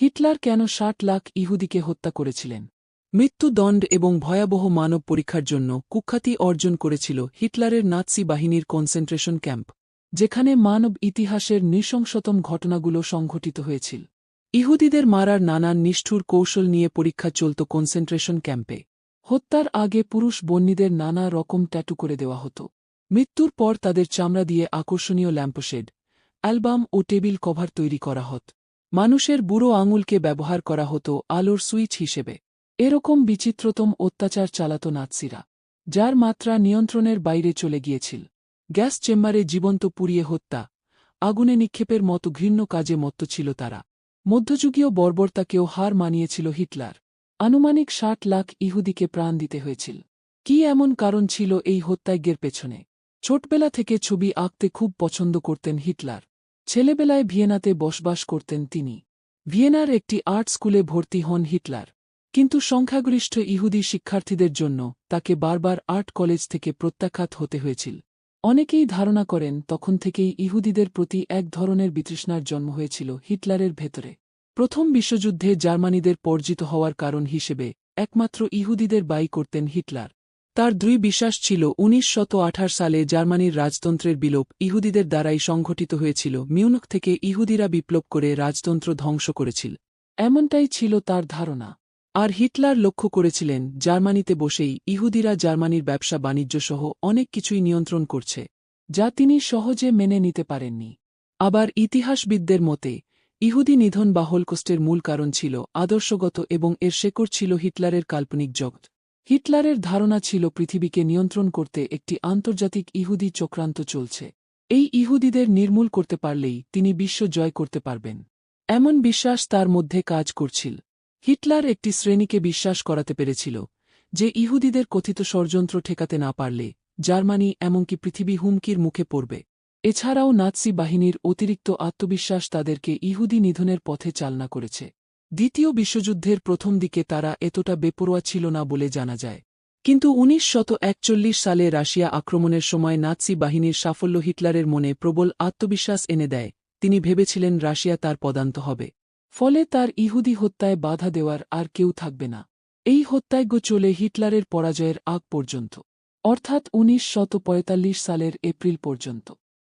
Hitler কেন ষাট লাখ ইহুদিকে হত্যা করেছিলেন? মৃত্যুদণ্ড এবং ভয়াবহ মানব পরীক্ষার জন্য কুখ্যাতি অর্জন করেছিল হিটলারের নাৎসি বাহিনীর কনসেন্ট্রেশন ক্যাম্প, যেখানে মানব ইতিহাসের নৃশংসতম ঘটনাগুলো সংঘটিত হয়েছিল। ইহুদিদের মারার নানান নিষ্ঠুর কৌশল নিয়ে পরীক্ষা চলত কনসেন্ট্রেশন ক্যাম্পে। হত্যার আগে পুরুষ বন্যীদের নানা রকম ট্যাটু করে দেওয়া হতো। মৃত্যুর পর তাদের চামড়া দিয়ে আকর্ষণীয় ল্যাম্পশেড, অ্যালবাম ও টেবিল কভার তৈরি করা হত। মানুষের বুড়ো আঙুলকে ব্যবহার করা হতো আলোর সুইচ হিসেবে। এরকম বিচিত্রতম অত্যাচার চালাত নাৎসিরা, যার মাত্রা নিয়ন্ত্রণের বাইরে চলে গিয়েছিল। গ্যাস চেম্বারে জীবন্ত পুড়িয়ে হত্যা, আগুনে নিক্ষেপের মতো ঘৃণ্য কাজে মত্ত ছিল তারা। মধ্যযুগীয় বর্বরতাকেও হার মানিয়েছিল হিটলার। আনুমানিক ষাট লাখ ইহুদিকে প্রাণ দিতে হয়েছিল। কি এমন কারণ ছিল এই হত্যাজ্ঞের পেছনে? ছোটবেলা থেকে ছবি আঁকতে খুব পছন্দ করতেন হিটলার। ছেলেবেলায় ভিয়েনাতে বসবাস করতেন তিনি। ভিয়েনার একটি আর্ট স্কুলে ভর্তি হন হিটলার। কিন্তু সংখ্যাগরিষ্ঠ ইহুদি শিক্ষার্থীদের জন্য তাকে বারবার আর্ট কলেজ থেকে প্রত্যাখ্যাত হতে হয়েছিল। অনেকেই ধারণা করেন তখন থেকেই ইহুদিদের প্রতি এক ধরনের বিতৃষ্ণার জন্ম হয়েছিল হিটলারের ভেতরে। প্রথম বিশ্বযুদ্ধে জার্মানিদের পর্জিত হওয়ার কারণ হিসেবে একমাত্র ইহুদিদের বাই করতেন হিটলার। তার দুই বিশ্বাস ছিল উনিশ সালে জার্মানির রাজতন্ত্রের বিলোপ ইহুদিদের দ্বারাই সংঘটিত হয়েছিল মিউনক থেকে ইহুদিরা বিপ্লব করে রাজতন্ত্র ধ্বংস করেছিল। এমনটাই ছিল তার ধারণা। আর হিটলার লক্ষ্য করেছিলেন, জার্মানিতে বসেই ইহুদিরা জার্মানির ব্যবসা বাণিজ্যসহ অনেক কিছুই নিয়ন্ত্রণ করছে, যা তিনি সহজে মেনে নিতে পারেননি। আবার ইতিহাসবিদদের মতে, ইহুদি নিধন বা হোলকোস্টের মূল কারণ ছিল আদর্শগত এবং এর শেকড় ছিল হিটলারের কাল্পনিক জগৎ। হিটলারের ধারণা ছিল পৃথিবীকে নিয়ন্ত্রণ করতে একটি আন্তর্জাতিক ইহুদি চক্রান্ত চলছে। এই ইহুদিদের নির্মূল করতে পারলেই তিনি বিশ্ব জয় করতে পারবেন। এমন বিশ্বাস তার মধ্যে কাজ করছিল। হিটলার একটি শ্রেণীকে বিশ্বাস করাতে পেরেছিল যে ইহুদিদের কথিত ষড়যন্ত্র ঠেকাতে না পারলে জার্মানি এমনকি পৃথিবী হুমকির মুখে পড়বে। এছাড়াও নাৎসি বাহিনীর অতিরিক্ত আত্মবিশ্বাস তাদেরকে ইহুদি নিধনের পথে চালনা করেছে। দ্বিতীয় বিশ্বযুদ্ধের প্রথম দিকে তারা এতটা বেপরোয়া ছিল না বলে জানা যায়। কিন্তু উনিশ সালে রাশিয়া আক্রমণের সময় নাৎসি বাহিনীর সাফল্য হিটলারের মনে প্রবল আত্মবিশ্বাস এনে দেয়। তিনি ভেবেছিলেন রাশিয়া তার পদান্ত হবে। ফলে তার ইহুদি হত্যায় বাধা দেওয়ার আর কেউ থাকবে না। এই হত্যাজ্ঞ চলে হিটলারের পরাজয়ের আগ পর্যন্ত। অর্থাৎ উনিশ সালের এপ্রিল পর্যন্ত।